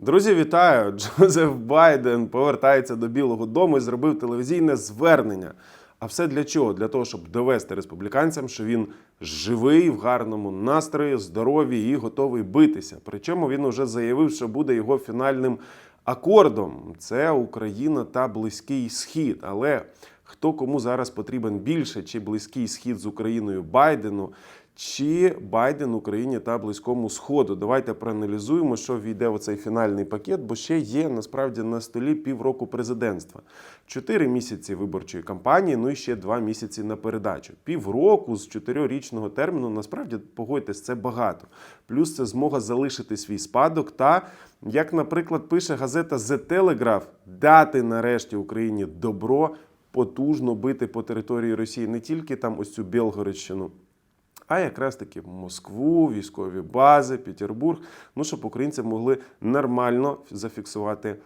Друзі, вітаю! Джозеф Байден повертається до Білого Дому і зробив телевізійне звернення. А все для чого? Для того, щоб довести республіканцям, що він живий, в гарному настрої, здоровий і готовий битися. Причому він уже заявив, що буде його фінальним акордом. Це Україна та Близький Схід. Але хто кому зараз потрібен більше, чи Близький Схід з Україною Байдену, чи Байден Україні та Близькому Сходу. Давайте проаналізуємо, що війде в цей фінальний пакет, бо ще є насправді на столі півроку президентства. Чотири місяці виборчої кампанії, ну і ще два місяці на передачу. Півроку з чотирьохрічного терміну насправді погодьтесь, це багато. Плюс це змога залишити свій спадок та, як, наприклад, пише газета The Telegraph, дати нарешті Україні добро потужно бити по території Росії не тільки там ось цю Білгородщину а якраз таки Москву, військові бази, Петербург. Ну, щоб українці могли нормально зафіксувати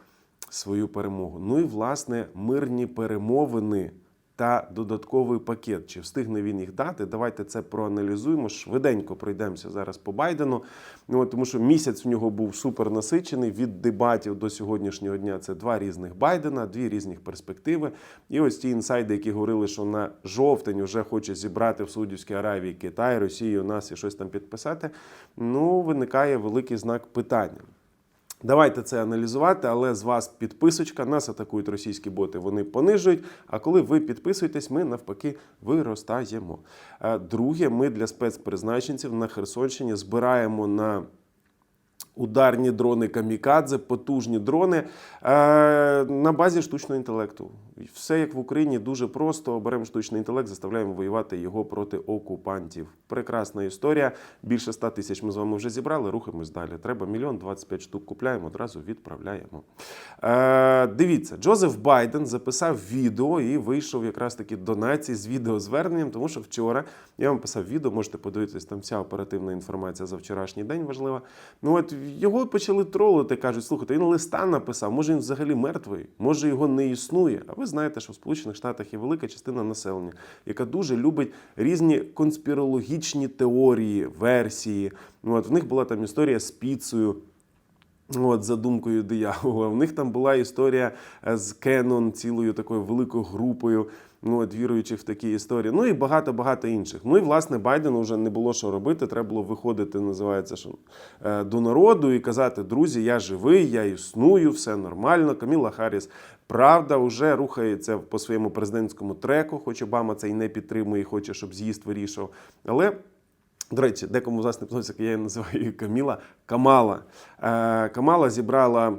свою перемогу. Ну і власне мирні перемовини. Та додатковий пакет. Чи встигне він їх дати? Давайте це проаналізуємо. Швиденько пройдемося зараз по Байдену. Ну, тому що місяць у нього був супер насичений від дебатів до сьогоднішнього дня. Це два різних Байдена, дві різних перспективи. І ось ті інсайди, які говорили, що на жовтень вже хоче зібрати в Саудівській Аравії Китай, Росію, нас і щось там підписати. Ну, виникає великий знак питання. Давайте це аналізувати, але з вас підписочка. Нас атакують російські боти, вони понижують. А коли ви підписуєтесь, ми навпаки виростаємо. Е, Друге, ми для спецпризначенців на Херсонщині збираємо на ударні дрони камікадзе, потужні дрони е, на базі штучного інтелекту. Все як в Україні дуже просто. Беремо штучний інтелект, заставляємо воювати його проти окупантів. Прекрасна історія. Більше 100 тисяч ми з вами вже зібрали. Рухаємось далі. Треба мільйон 25 штук купляємо, одразу відправляємо. Е, дивіться, Джозеф Байден записав відео і вийшов якраз таки до нації з відеозверненням, тому що вчора я вам писав відео, можете подивитись, там вся оперативна інформація за вчорашній день важлива. Ну от його почали тролити, кажуть, слухайте, він листа написав, може він взагалі мертвий, може його не існує. А ви знаєте, що в Сполучених Штатах є велика частина населення, яка дуже любить різні конспірологічні теорії, версії. Ну, от в них була там історія з піцею. От, за думкою диявола. в них там була історія е, з Кенон, цілою такою великою групою. Ну, от, віруючих в такі історії. Ну і багато-багато інших. Ну і власне Байдену вже не було що робити. Треба було виходити, називається що, е, до народу і казати: друзі, я живий, я існую, все нормально. Каміла Харріс, правда, вже рухається по своєму президентському треку, хоч Обама це і не підтримує, хоче, щоб з'їзд вирішив. Але. До речі, декому з вас не подобається, як я її називаю її Каміла Камала. Е, Камала зібрала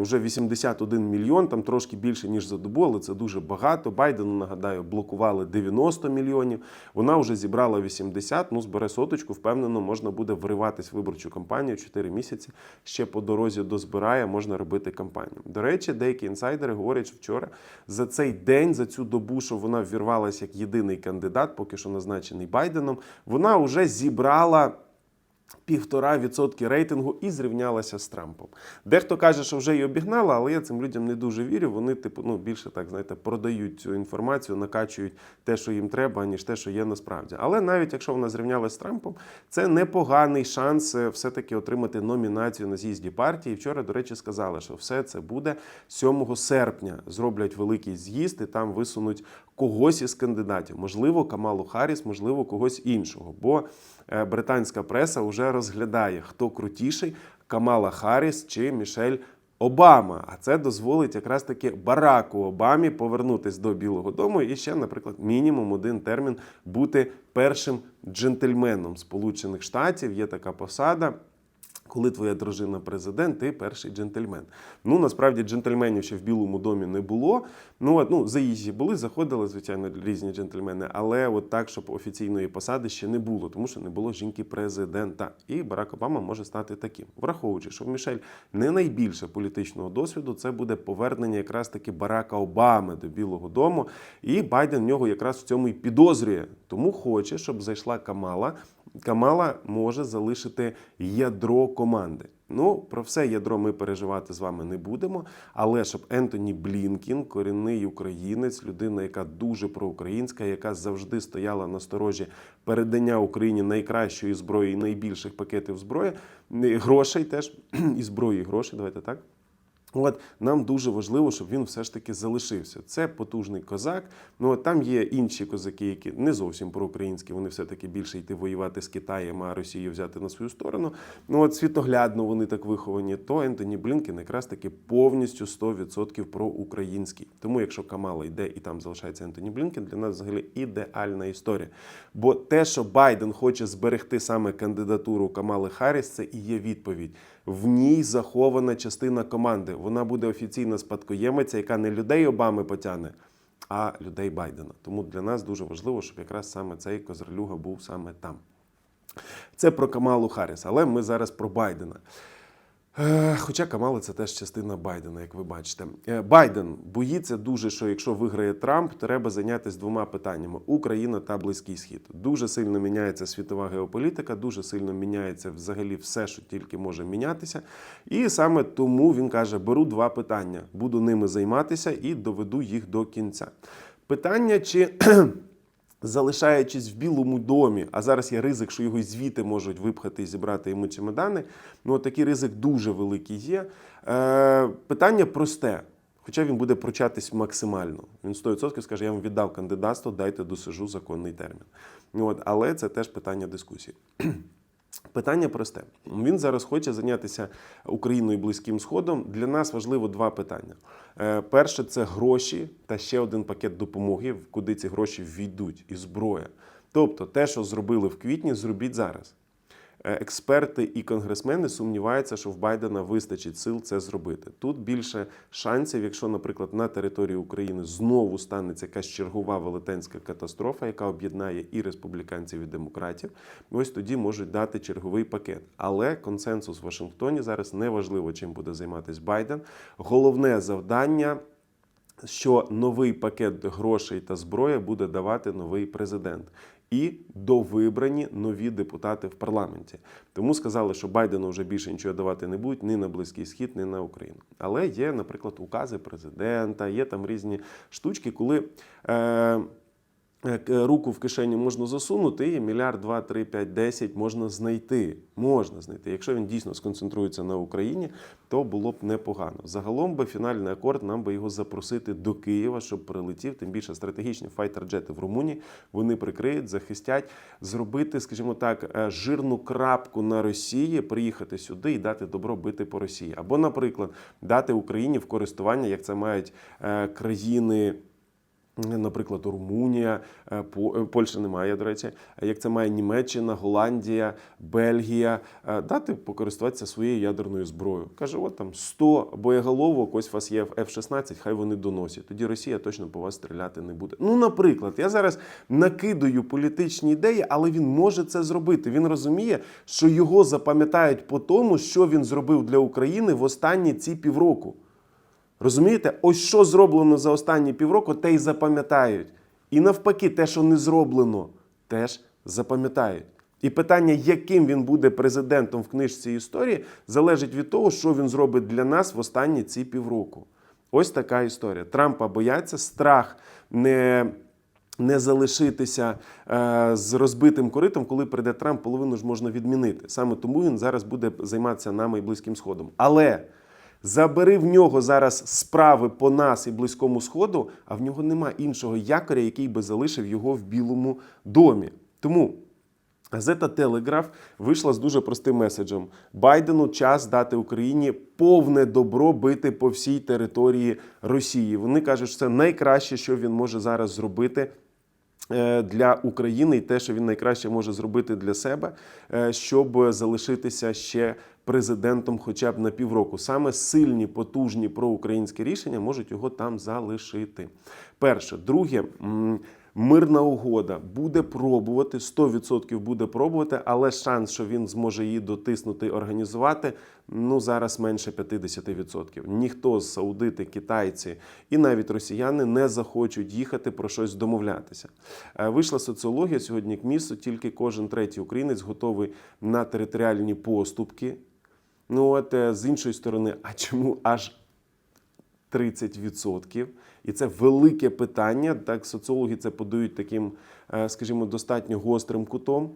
вже 81 мільйон, там трошки більше, ніж за добу, але це дуже багато. Байдену, нагадаю, блокували 90 мільйонів. Вона вже зібрала 80, ну збере соточку, впевнено, можна буде вриватись в виборчу кампанію 4 місяці. Ще по дорозі дозбирає, можна робити кампанію. До речі, деякі інсайдери говорять, що вчора за цей день, за цю добу, що вона ввірвалася як єдиний кандидат, поки що назначений Байденом, вона вже зібрала. Півтора відсотки рейтингу і зрівнялася з Трампом. Дехто каже, що вже її обігнала, але я цим людям не дуже вірю. Вони, типу, ну більше так знаєте, продають цю інформацію, накачують те, що їм треба, ніж те, що є насправді. Але навіть якщо вона зрівнялася з Трампом, це непоганий шанс е, все-таки отримати номінацію на з'їзді партії. Вчора, до речі, сказали, що все це буде 7 серпня. Зроблять великий з'їзд і там висунуть когось із кандидатів. Можливо, Камалу Харріс, можливо, когось іншого. Бо е, британська преса вже розглядає, хто крутіший Камала Харріс чи Мішель Обама. А це дозволить якраз таки Бараку Обамі повернутись до Білого Дому і ще, наприклад, мінімум один термін бути першим джентльменом Сполучених Штатів. Є така посада. Коли твоя дружина президент, ти перший джентльмен. Ну насправді джентльменів ще в Білому домі не було. Ну от, ну заїжджі були, заходили, звичайно, різні джентльмени, але от так, щоб офіційної посади ще не було, тому що не було жінки президента. І Барак Обама може стати таким, враховуючи, що в Мішель не найбільше політичного досвіду, це буде повернення якраз таки Барака Обами до Білого Дому. І Байден в нього якраз в цьому і підозрює, тому хоче, щоб зайшла Камала Камала може залишити ядро команди. Ну, про все ядро ми переживати з вами не будемо. Але щоб Ентоні Блінкін, корінний українець, людина, яка дуже проукраїнська, яка завжди стояла на сторожі передання Україні найкращої зброї і найбільших пакетів зброї, грошей теж і зброї, і грошей, давайте так. От нам дуже важливо, щоб він все ж таки залишився. Це потужний козак. Ну от там є інші козаки, які не зовсім проукраїнські. Вони все таки більше йти воювати з Китаєм, а Росію взяти на свою сторону. Ну от світоглядно вони так виховані. То Ентоні Блінкен якраз таки повністю 100% проукраїнський. Тому, якщо Камала йде і там залишається Ентоні Блінкен, для нас взагалі ідеальна історія. Бо те, що Байден хоче зберегти саме кандидатуру Камали Харріс, це і є відповідь. В ній захована частина команди. Вона буде офіційна спадкоємиця, яка не людей Обами потягне, а людей Байдена. Тому для нас дуже важливо, щоб якраз саме цей козрлюга був саме там. Це про Камалу Харріс, але ми зараз про Байдена. Е, Хоча Камала це теж частина Байдена, як ви бачите. Е, Байден боїться дуже, що якщо виграє Трамп, треба зайнятися двома питаннями: Україна та Близький Схід. Дуже сильно міняється світова геополітика, дуже сильно міняється взагалі все, що тільки може мінятися. І саме тому він каже: беру два питання, буду ними займатися і доведу їх до кінця. Питання, чи залишаючись в Білому домі, а зараз є ризик, що його звіти можуть випхати і зібрати йому чемодани. Ну, такий ризик дуже великий є. Е, питання просте. Хоча він буде прочатись максимально. Він 100% скаже, я вам віддав кандидатство, дайте досижу законний термін. Ну, От, але це теж питання дискусії. Питання просте. Він зараз хоче зайнятися Україною і Близьким Сходом. Для нас важливо два питання. Е, Перше це гроші та ще один пакет допомоги, куди ці гроші війдуть, і зброя. Тобто, те, що зробили в квітні, зробіть зараз. Е, Експерти і конгресмени сумніваються, що в Байдена вистачить сил це зробити. Тут більше шансів, якщо, наприклад, на території України знову станеться якась чергова велетенська катастрофа, яка об'єднає і республіканців, і демократів. Ось тоді можуть дати черговий пакет. Але консенсус в Вашингтоні зараз не важливо, чим буде займатися Байден. Головне завдання що новий пакет грошей та зброя буде давати новий президент. І довибрані нові депутати в парламенті. Тому сказали, що Байдену вже більше нічого давати не будуть ні на Близький Схід, ні на Україну. Але є, наприклад, укази президента, є там різні штучки, коли. Е- руку в кишені можна засунути, і мільярд, два, три, п'ять, десять можна знайти. Можна знайти. Якщо він дійсно сконцентрується на Україні, то було б непогано. Загалом би фінальний акорд нам би його запросити до Києва, щоб прилетів. Тим більше стратегічні файтер-джети в Румунії вони прикриють, захистять, зробити, скажімо так, е, жирну крапку на Росії, приїхати сюди і дати добро бити по Росії. Або, наприклад, дати Україні в користування, як це мають е, країни. Наприклад, Румунія, е, е, Польща немає, до речі, як це має Німеччина, Голландія, Бельгія, е, дати покористуватися своєю ядерною зброєю. Каже, от там 100 боєголовок, ось у вас є F-16, хай вони доносять. Тоді Росія точно по вас стріляти не буде. Ну, наприклад, я зараз накидаю політичні ідеї, але він може це зробити. Він розуміє, що його запам'ятають по тому, що він зробив для України в останні ці півроку. Розумієте, ось що зроблено за останні півроку, те й запам'ятають. І навпаки, те, що не зроблено, теж запам'ятають. І питання, яким він буде президентом в книжці історії, залежить від того, що він зробить для нас в останні ці півроку. Ось така історія. Трампа бояться, страх не. Не залишитися е, з розбитим коритом, коли прийде Трамп, половину ж можна відмінити. Саме тому він зараз буде займатися нами і близьким сходом. Але Забери в нього зараз справи по нас і близькому сходу, а в нього нема іншого якоря, який би залишив його в Білому домі. Тому газета Телеграф вийшла з дуже простим меседжем: Байдену час дати Україні повне добро бити по всій території Росії. Вони кажуть, що це найкраще, що він може зараз зробити е, для України, і те, що він найкраще може зробити для себе, е, щоб залишитися ще президентом, хоча б на півроку. Саме сильні, потужні проукраїнські рішення можуть його там залишити. Перше, друге. Мирна угода буде пробувати, 100% буде пробувати, але шанс, що він зможе її дотиснути організувати, ну зараз менше 50%. Ніхто з саудити, китайці і навіть росіяни не захочуть їхати про щось домовлятися. Е, Вийшла соціологія сьогодні к місту, тільки кожен третій українець готовий на територіальні поступки. Ну от е, з іншої сторони, а чому аж 30%. І це велике питання. Так, соціологи це подають таким, е, скажімо, достатньо гострим кутом.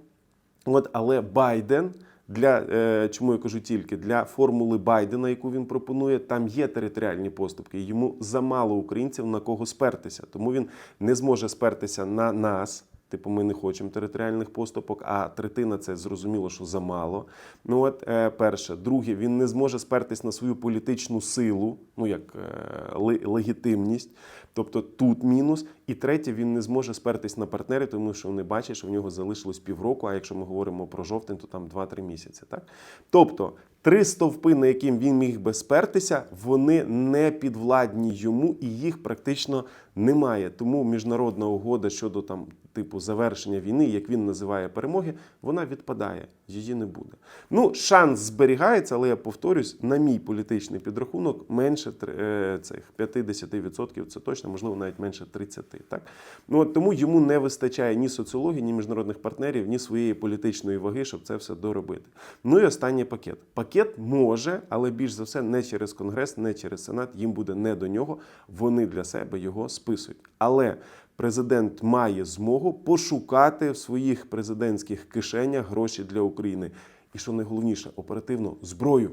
От, але Байден для е, чому я кажу тільки для формули Байдена, яку він пропонує, там є територіальні поступки. Йому замало українців на кого спертися, тому він не зможе спертися на нас. Типу, ми не хочемо територіальних поступок, а третина це зрозуміло, що замало. Ну от е, перше, друге, він не зможе спертись на свою політичну силу, ну як е, легітимність. Тобто тут мінус. І третє, він не зможе спертись на партнери, тому що вони бачать, що в нього залишилось півроку. А якщо ми говоримо про жовтень, то там 2-3 місяці. Так? Тобто три стовпи, на яким він міг би спертися, вони не підвладні йому і їх практично немає. Тому міжнародна угода щодо там типу завершення війни, як він називає перемоги, вона відпадає. Її не буде. Ну, шанс зберігається, але я повторюсь, на мій політичний підрахунок менше е, цих 50%, це точно, можливо, навіть менше 30%. Так? Ну, от тому йому не вистачає ні соціології, ні міжнародних партнерів, ні своєї політичної ваги, щоб це все доробити. Ну і останній пакет. Пакет може, але більш за все не через Конгрес, не через Сенат. Їм буде не до нього. Вони для себе його списують. Але президент має змогу пошукати в своїх президентських кишенях гроші для України. І що найголовніше, оперативно зброю.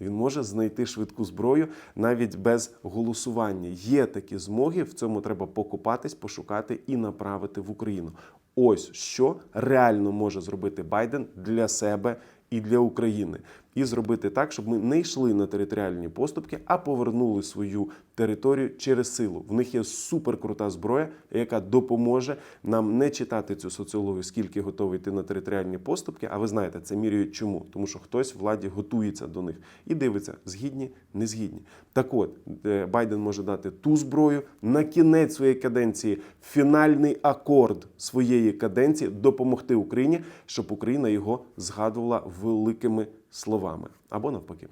Він може знайти швидку зброю навіть без голосування. Є такі змоги, в цьому треба покопатись, пошукати і направити в Україну. Ось що реально може зробити Байден для себе і для України. І зробити так, щоб ми не йшли на територіальні поступки, а повернули свою територію через силу. В них є суперкрута зброя, яка допоможе нам не читати цю соціологію, скільки готовий йти на територіальні поступки. А ви знаєте, це міряють чому? Тому що хтось владі готується до них і дивиться, згідні, не згідні. Так от е, Байден може дати ту зброю на кінець своєї каденції, фінальний акорд своєї каденції допомогти Україні, щоб Україна його згадувала великими словами або навпаки.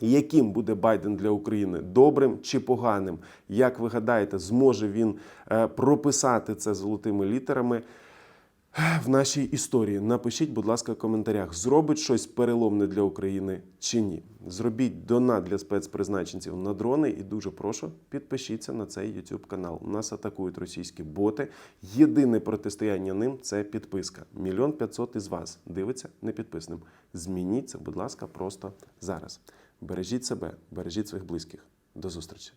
Яким буде Байден для України добрим чи поганим? Як ви гадаєте, зможе він е, прописати це золотими літерами в нашій історії? Напишіть, будь ласка, в коментарях, зробить щось переломне для України чи ні. Зробіть донат для спецпризначенців на дрони і дуже прошу підпишіться на цей YouTube канал. Нас атакують російські боти. Єдине протистояння ним це підписка. Мільйон п'ятсот із вас дивиться непідписним. Змініть це, будь ласка, просто зараз. Бережіть себе, бережіть своїх близьких. До зустрічі.